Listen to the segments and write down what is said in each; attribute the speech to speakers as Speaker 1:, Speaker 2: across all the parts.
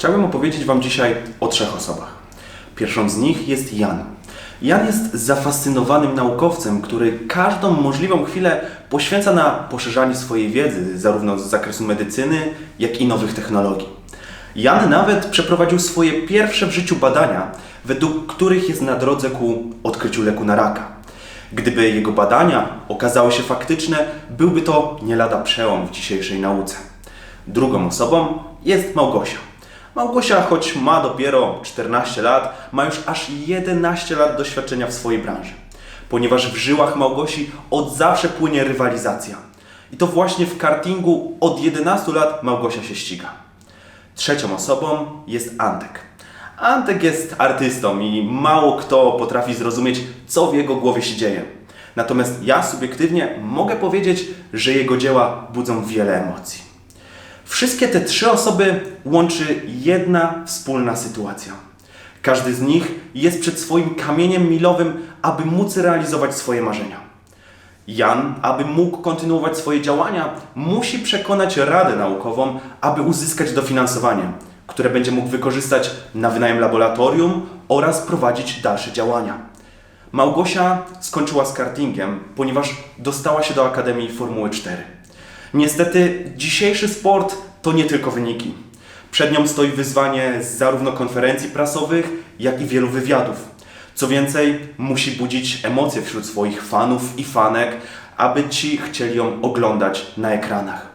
Speaker 1: Chciałbym opowiedzieć Wam dzisiaj o trzech osobach. Pierwszą z nich jest Jan. Jan jest zafascynowanym naukowcem, który każdą możliwą chwilę poświęca na poszerzanie swojej wiedzy, zarówno z zakresu medycyny, jak i nowych technologii. Jan nawet przeprowadził swoje pierwsze w życiu badania, według których jest na drodze ku odkryciu leku na raka. Gdyby jego badania okazały się faktyczne, byłby to nie lada przełom w dzisiejszej nauce. Drugą osobą jest Małgosia. Małgosia, choć ma dopiero 14 lat, ma już aż 11 lat doświadczenia w swojej branży. Ponieważ w żyłach Małgosi od zawsze płynie rywalizacja. I to właśnie w kartingu od 11 lat Małgosia się ściga. Trzecią osobą jest Antek. Antek jest artystą i mało kto potrafi zrozumieć, co w jego głowie się dzieje. Natomiast ja subiektywnie mogę powiedzieć, że jego dzieła budzą wiele emocji. Wszystkie te trzy osoby łączy jedna wspólna sytuacja. Każdy z nich jest przed swoim kamieniem milowym, aby móc realizować swoje marzenia. Jan, aby mógł kontynuować swoje działania, musi przekonać Radę Naukową, aby uzyskać dofinansowanie, które będzie mógł wykorzystać na wynajem laboratorium oraz prowadzić dalsze działania. Małgosia skończyła z kartingiem, ponieważ dostała się do Akademii Formuły 4. Niestety, dzisiejszy sport to nie tylko wyniki. Przed nią stoi wyzwanie zarówno konferencji prasowych, jak i wielu wywiadów. Co więcej, musi budzić emocje wśród swoich fanów i fanek, aby ci chcieli ją oglądać na ekranach.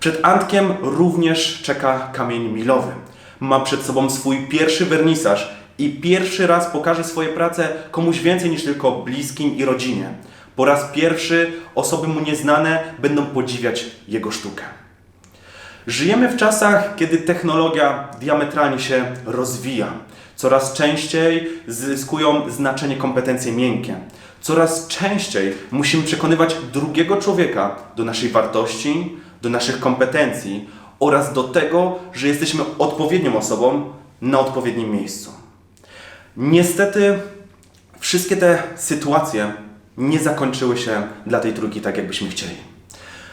Speaker 1: Przed Antkiem również czeka kamień milowy. Ma przed sobą swój pierwszy wernisaż i pierwszy raz pokaże swoje prace komuś więcej niż tylko bliskim i rodzinie. Po raz pierwszy osoby mu nieznane będą podziwiać jego sztukę. Żyjemy w czasach, kiedy technologia diametralnie się rozwija. Coraz częściej zyskują znaczenie kompetencje miękkie. Coraz częściej musimy przekonywać drugiego człowieka do naszej wartości, do naszych kompetencji oraz do tego, że jesteśmy odpowiednią osobą na odpowiednim miejscu. Niestety, wszystkie te sytuacje nie zakończyły się dla tej trójki tak, jakbyśmy chcieli.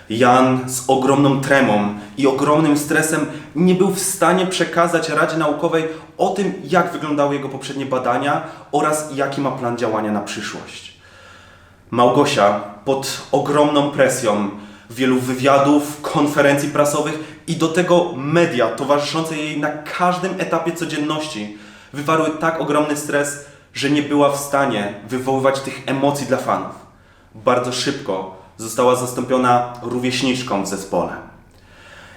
Speaker 1: Jan z ogromną tremą i ogromnym stresem nie był w stanie przekazać Radzie Naukowej o tym, jak wyglądały jego poprzednie badania oraz jaki ma plan działania na przyszłość. Małgosia pod ogromną presją wielu wywiadów, konferencji prasowych i do tego media towarzyszące jej na każdym etapie codzienności wywarły tak ogromny stres, że nie była w stanie wywoływać tych emocji dla fanów. Bardzo szybko została zastąpiona rówieśniczką w zespole.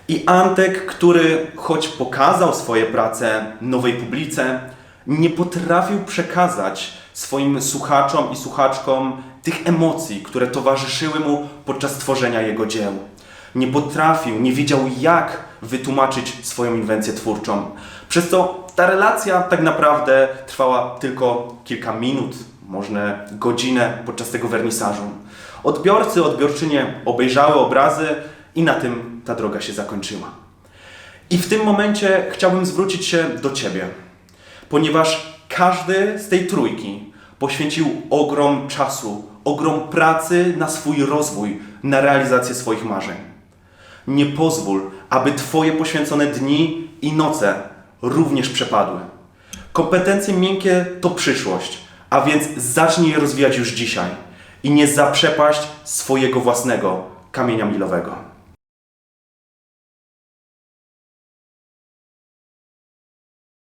Speaker 1: I Antek, który choć pokazał swoje prace nowej publice, nie potrafił przekazać swoim słuchaczom i słuchaczkom tych emocji, które towarzyszyły mu podczas tworzenia jego dzieł. Nie potrafił, nie wiedział jak wytłumaczyć swoją inwencję twórczą. Przez co ta relacja tak naprawdę trwała tylko kilka minut, może godzinę podczas tego wernisażu. Odbiorcy, odbiorczynie obejrzały obrazy i na tym ta droga się zakończyła. I w tym momencie chciałbym zwrócić się do Ciebie, ponieważ każdy z tej trójki poświęcił ogrom czasu, ogrom pracy na swój rozwój, na realizację swoich marzeń. Nie pozwól, aby Twoje poświęcone dni i noce również przepadły. Kompetencje miękkie to przyszłość, a więc zacznij je rozwijać już dzisiaj i nie zaprzepaść swojego własnego kamienia milowego.